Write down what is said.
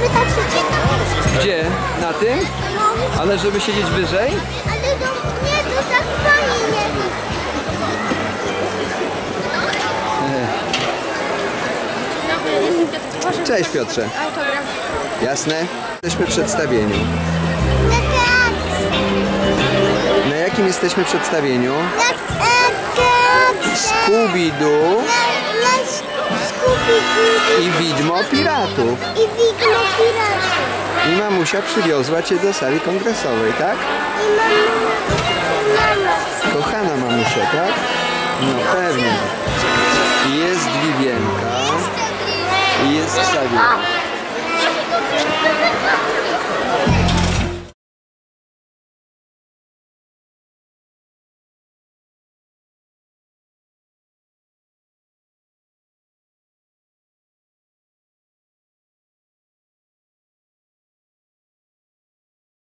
możemy tak siedzieć na Gdzie? Na tym? No, Ale żeby siedzieć wyżej? ale to nie, to tak fajnie nie widać. Cześć Piotrze. Autograf. Jasne? Jesteśmy przedstawieniu. Na jakim jesteśmy przedstawieniu? Na Scooby-Doo i Widmo Piratów. i widmo piratów. I mamusia przywiozła cię do sali kongresowej, tak? I mama. Kochana mamusia, tak? No pewnie. Jest Wiwienka i jest Ksawia.